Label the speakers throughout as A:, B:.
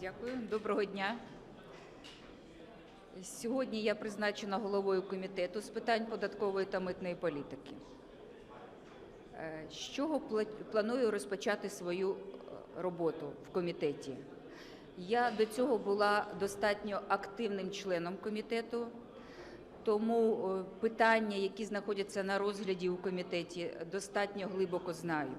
A: Дякую, доброго дня. Сьогодні я призначена головою комітету з питань податкової та митної політики. Е, З чого планую розпочати свою е, роботу в комітеті? Я до цього була достатньо активним членом комітету, тому е, питання, які знаходяться на розгляді у комітеті, достатньо глибоко знаю.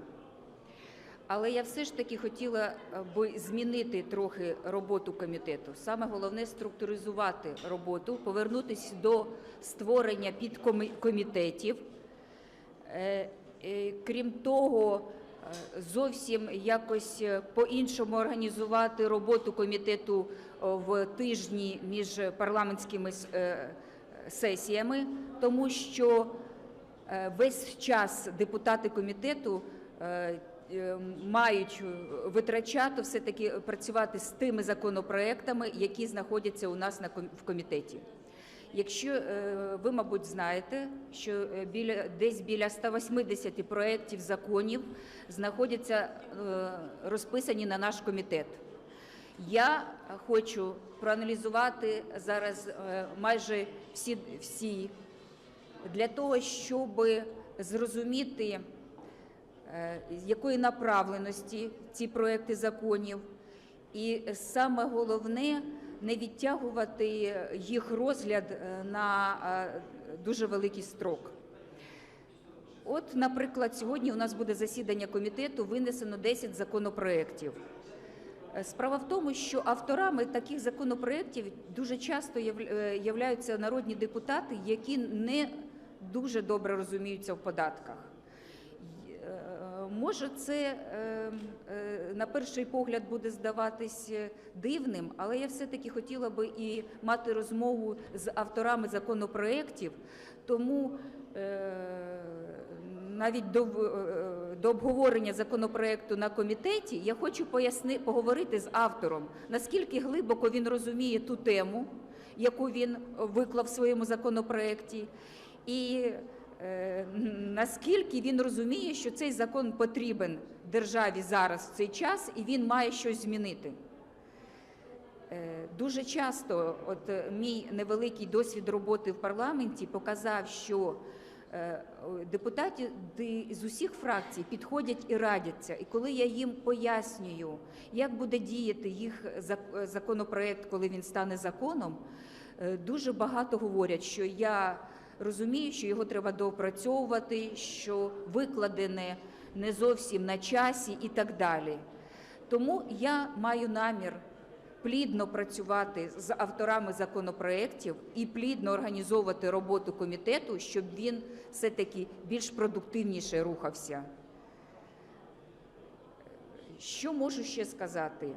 A: Але я все ж таки хотіла би змінити трохи роботу комітету. Саме головне структуризувати роботу, повернутися до створення підкомітетів. Е, е, Крім того, е, зовсім якось по-іншому організувати роботу комітету в тижні між парламентськими сесіями, тому що Весь час депутати комітету мають е, витрачати все-таки працювати з тими законопроектами, які знаходяться у нас на в комітеті. Якщо е, ви, мабуть, знаєте, що е, біля десь біля 180 проєктів законів знаходяться е, розписані на наш комітет. Я хочу проаналізувати зараз е, майже всі, всі для того, щоб зрозуміти, е, якої направленості ці проекти законів, і саме головне не відтягувати їх розгляд е, на е, дуже великий строк. От, наприклад, сьогодні у нас буде засідання комітету, винесено 10 законопроєктів. Е, Справа в тому, що авторами таких законопроєктів дуже часто е, являються народні депутати, які не дуже добре розуміються в податках. Може, це е, е, на перший погляд буде здаватись е, дивним, але я все-таки хотіла би і мати розмову з авторами законопроєктів, тому навіть до, до обговорення законопроекту на комітеті я хочу поясни, поговорити з автором, наскільки глибоко він розуміє ту тему, яку він виклав в своєму законопроекті, і наскільки він розуміє, що цей закон потрібен державі зараз в цей час, і він має щось змінити. Е, Дуже часто, от е, мій невеликий досвід роботи в парламенті показав, що е, депутати з усіх фракцій підходять і радяться. І коли я їм пояснюю, як буде діяти їх законопроект, коли він стане законом, е, дуже багато говорять, що я розумію, що його треба доопрацьовувати, що викладене не зовсім на часі і так далі. Тому я маю намір плідно працювати з авторами законопроєктів і плідно організовувати роботу комітету, щоб він все-таки більш продуктивніше рухався. Що можу ще сказати?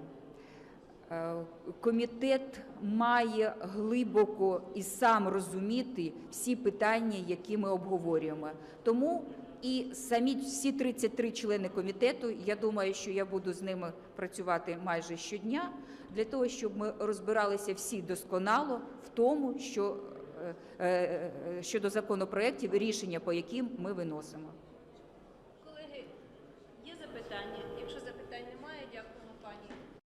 A: Е, Комітет має глибоко і сам розуміти всі питання, які ми обговорюємо. Тому і самі всі 33 члени комітету, я думаю, що я буду з ними працювати майже щодня, для того, щоб ми розбиралися всі досконало в тому, що е, е, щодо законопроєктів, рішення по яким ми виносимо.